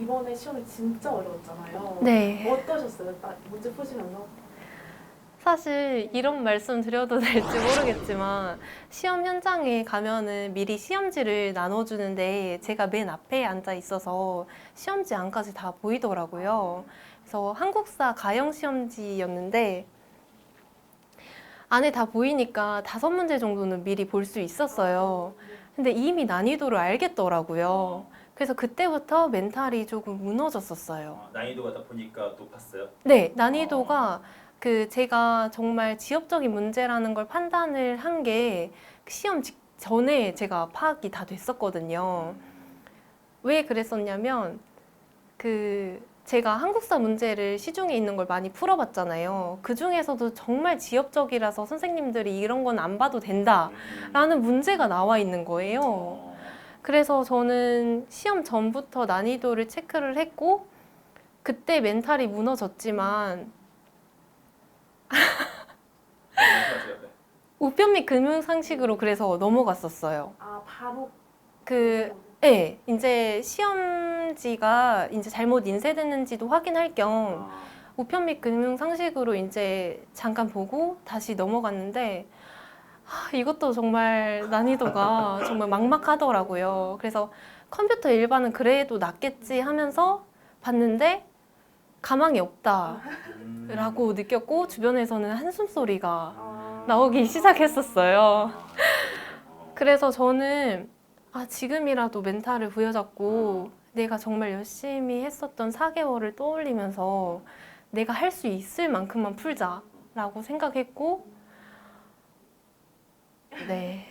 이번에 시험이 진짜 어려웠잖아요. 네. 어떠셨어요? 딱 문제 푸시면서? 사실 이런 말씀 드려도 될지 모르겠지만 시험 현장에 가면은 미리 시험지를 나눠주는데 제가 맨 앞에 앉아 있어서 시험지 안까지 다 보이더라고요. 그래서 한국사 가형 시험지였는데 안에 다 보이니까 다섯 문제 정도는 미리 볼 수 있었어요. 근데 이미 난이도를 알겠더라고요. 그래서 그때부터 멘탈이 조금 무너졌었어요. 어, 난이도가 다 보니까 높았어요. 네, 난이도가 그 제가 정말 지엽적인 문제라는 걸 판단을 한 게 시험 직 전에 제가 파악이 다 됐었거든요. 왜 그랬었냐면 그 제가 한국사 문제를 시중에 있는 걸 많이 풀어봤잖아요. 그 중에서도 정말 지엽적이라서 선생님들이 이런 건 안 봐도 된다라는 문제가 나와 있는 거예요. 어, 그래서 저는 시험 전부터 난이도를 체크를 했고 그때 멘탈이 무너졌지만. 네. 우편 및 금융 상식으로 그래서 넘어갔었어요. 아 바로 그 예, 이제 시험지가 이제 잘못 인쇄됐는지도 확인할 겸 아, 우편 및 금융 상식으로 이제 잠깐 보고 다시 넘어갔는데 아, 이것도 정말 난이도가 정말 막막하더라고요. 그래서 컴퓨터 일반은 그래도 낫겠지 하면서 봤는데 가망이 없다라고 음. 느꼈고 주변에서는 한숨 소리가 아, 나오기 시작했었어요. 그래서 저는 아, 지금이라도 멘탈을 부여잡고 내가 정말 열심히 했었던 4개월을 떠올리면서 내가 할 수 있을 만큼만 풀자라고 생각했고 네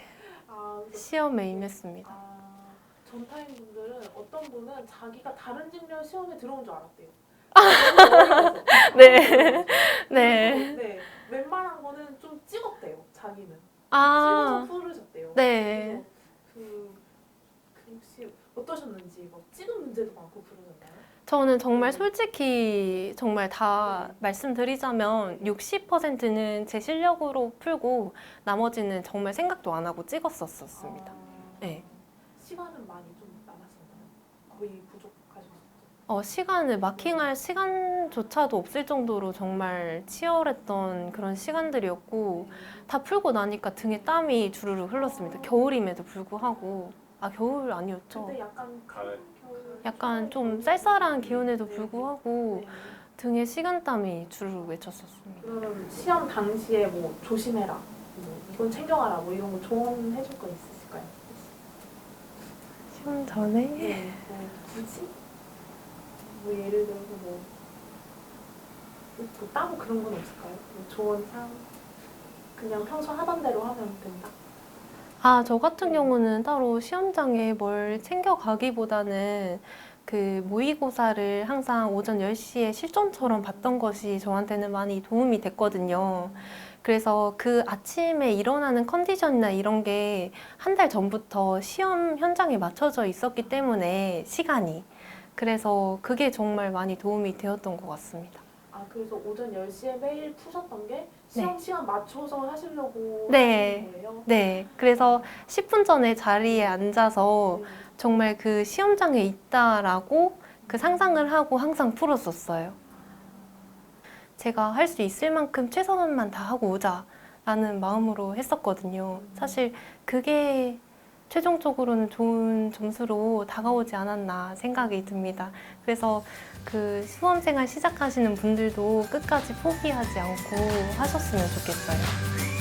아, 그래서- 시험에 임했습니다. 아, 전타인 분들은 어떤 분은 자기가 다른 직렬 시험에 들어온 줄 알았대요. 네. 네. 네. 웬만한 거는 좀 찍었대요. 자기는. 아, 찍어서 풀으셨대요. 네. 그래서 그, 그 혹시 어떠셨는지 막 찍은 문제도 많고 그러셨나요? 저는 정말 솔직히 정말 다 말씀드리자면 60%는 제 실력으로 풀고 나머지는 정말 생각도 안 하고 찍었었습니다. 아, 네. 시간은 많이 좀 남았었나요? 거의 부족하셨었죠. 어, 시간을 마킹할 시간조차도 없을 정도로 정말 치열했던 그런 시간들이었고 다 풀고 나니까 등에 땀이 주르르 흘렀습니다. 겨울임에도 불구하고 아 겨울 아니었죠. 근데 약간 가을. 겨울 약간 좀 쌀쌀한 기온에도 네. 불구하고 네. 등에 식은땀이 주르르 맺혔었습니다. 그러면 시험 당시에 뭐 조심해라, 뭐 이건 챙겨가라, 뭐 이런 거 조언해줄 거 있으실까요? 시험 전에 네. 뭐 굳이 뭐 예를 들어서 뭐, 뭐 따로 그런 건 없을까요? 뭐 조언 상 그냥 평소 하던 대로 하면 된다. 아, 저 같은 경우는 따로 시험장에 뭘 챙겨가기보다는 그 모의고사를 항상 오전 10시에 실전처럼 봤던 것이 저한테는 많이 도움이 됐거든요. 그래서 그 아침에 일어나는 컨디션이나 이런 게 한 달 전부터 시험 현장에 맞춰져 있었기 때문에 시간이. 그래서 그게 정말 많이 도움이 되었던 것 같습니다. 아 그래서 오전 10시에 매일 푸셨던 게 시험 시간 맞춰서 하시려고 네. 하시는 거예요? 네. 그래서 10분 전에 자리에 앉아서 네. 정말 그 시험장에 있다라고 그 상상을 하고 항상 풀었었어요. 제가 할 수 있을 만큼 최선만 다 하고 오자라는 마음으로 했었거든요. 사실 그게 최종적으로는 좋은 점수로 다가오지 않았나 생각이 듭니다. 그래서 그 수험생활 시작하시는 분들도 끝까지 포기하지 않고 하셨으면 좋겠어요.